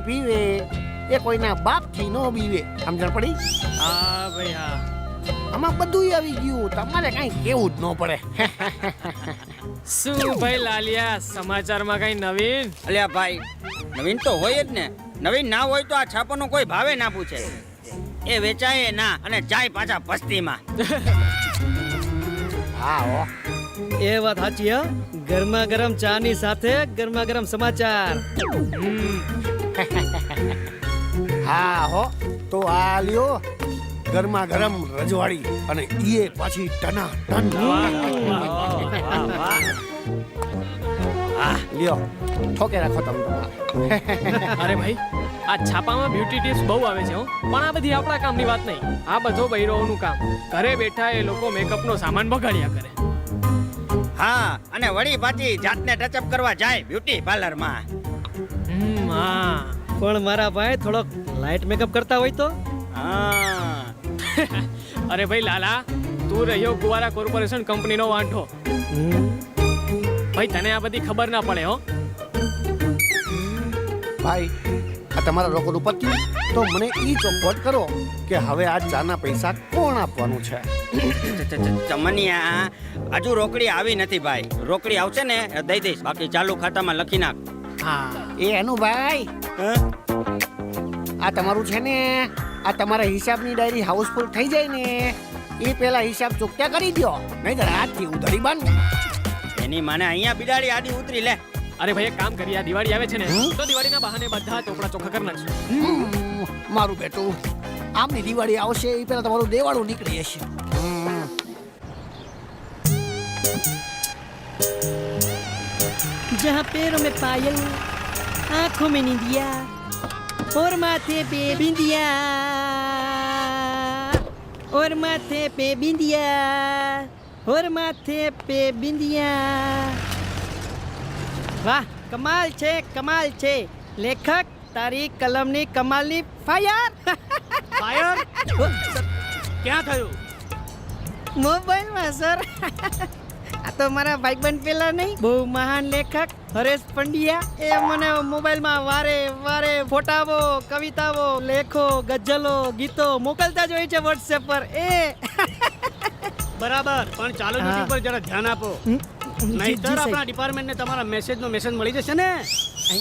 પીવે. એ કોઈના બાપથી નો પીવે. સમજણ પડી? હા ભાઈ હા. આમાં બધું આવી ગયું. તમારે કઈ કેવું જ ન પડે. શું ભાઈ લાલિયા સમાચારમાં કઈ નવીન? અલ્યા ભાઈ નવીન તો હોય જ ને. નવીન ના હોય તો આ છાપાનો કોઈ ભાવે ના પૂછે. એ વેચાય ના અને જાય પાછા પસ્તીમાં હા હો. એ વાત સાચી હા. ગરમા ગરમ ચાની સાથે ગરમા ગરમ સમાચાર. હા હો. તો આ લ્યો ગરમા ગરમ રજવાડી અને ઈએ પાછી ટના ટન. લ્યો ઠોકે રાખો તમે અરે ભાઈ આ છાપામાં બ્યુટી ટિપ્સ બહુ આવે છે હું. પણ આ બધી આપણા કામની વાત નહીં. આ બધો બૈરોનું કામ. ઘરે બેઠા એ લોકો મેકઅપનો સામાન બગાડ્યા કરે. હા અને વળી પાછી જાતને ટચઅપ કરવા જાય બ્યુટી પાર્લરમાં હા. પણ મારા ભાઈ થોડોક લાઇટ મેકઅપ કરતા હોય તો? હા. અરે ભાઈ લાલા તું રહ્યો કુવારા કોર્પોરેશન કંપનીનો વાંઢો. ભાઈ તને આ બધી ખબર ના પડે હો. ભાઈ આ તમારા રોકડ પત્યું તો મને એ ચોખવટ કરો કે હવે આ ચાના પૈસા કોણ આપવાનું છે? ચમનિયા હજુ રોકડી આવી નથી ભાઈ. રોકડી આવશે ને દઈ દઈશ. બાકી ચાલુ ખાતામાં લખી નાખ. હા. એ એનું ભાઈ. આ તમારું છે ને આ તમારા હિસાબની ડાયરી હાઉસફુલ થઈ જાય ને એ પેલા હિસાબ ચૂકતા કરી દો નહીતર આજથી ઉધારી બંધ. એની માને અહીંયા બિલાડી આડી ઉતરી લે. અરે ભાઈ એક કામ કરીએ આ દિવાળી આવે છે ને? તો દિવાળીના બહાને બધા ચોપડા ચોખ્ખા કરી નાખશું. મારું બેટું આમની દિવાળી આવશે એ પેલા તમારું દેવાળું નીકળી જશે. जहाँ पैरों में पायल आंखों में निंदिया और माथे पे बिंदिया और माथे पे बिंदिया और माथे पे बिंदिया વાહ કમાલ છે કમાલ છે લેખક તારી કલમની કમાલની ફાયર ફાયર ક્યાં થયું મોબાઈલમાં સર આ તો મારા ભાઈબંધ પેલા નહીં બહુ મહાન લેખક હરેશ પંડ્યા એ મને મોબાઈલમાં વારે વારે ફોટાઓ કવિતાઓ લેખો ગઝલો ગીતો મોકલતા જ હોય છે વોટ્સએપ પર એ બરાબર પણ ચાલો. ડ્યુટી પર જરા ધ્યાન આપો નહીતર. આપણા ડિપાર્ટમેન્ટને તમારા મેસેજનો મેસેજ મળી જશે ને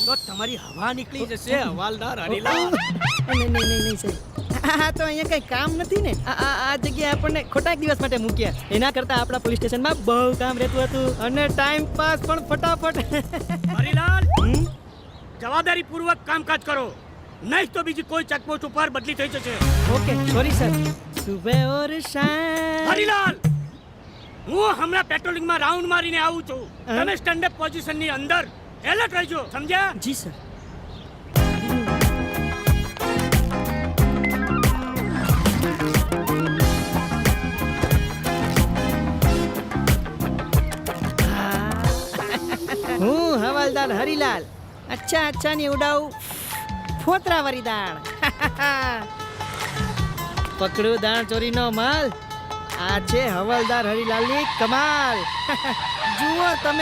તો તમારી હવા નીકળી જશે હવાલદાર હરીલાલ નહીં નહીં નહીં નહીં સાહેબ આ તો અહીંયા કઈ કામ નથી ને? આ આ- જગ્યાએ આપણને ખોટા દિવસ માટે મૂક્યા. એના કરતા આપણા પોલીસ સ્ટેશનમાં બહુ કામ રહેતું હતું અને ટાઈમ પાસ પણ ફટાફટ. હરિલાલ? જવાબદારી પૂર્વક કામકાજ કરો. નહીં તો બીજી કોઈ ચેકપોસ્ટ ઉપર બદલી થઈ જશે. Okay sorry sir. સુબે ઓર શામ હરિલાલ! હું હમણાં પેટ્રોલિંગમાં રાઉન્ડ મારીને આવું છું? તમે સ્ટેન્ડ અપ પોઝિશનની અંદર એલર્ટ રહેજો સમજ્યા? જી સર. હવાલદાર હરિલાલ. અચ્છા અચ્છા, ની ઉડાવું ફોતરા વરી દાણ. પકડું દાણ ચોરીનો માલ. આ છે હવાલદાર હરિલાલની કમાલ. જુઓ તમે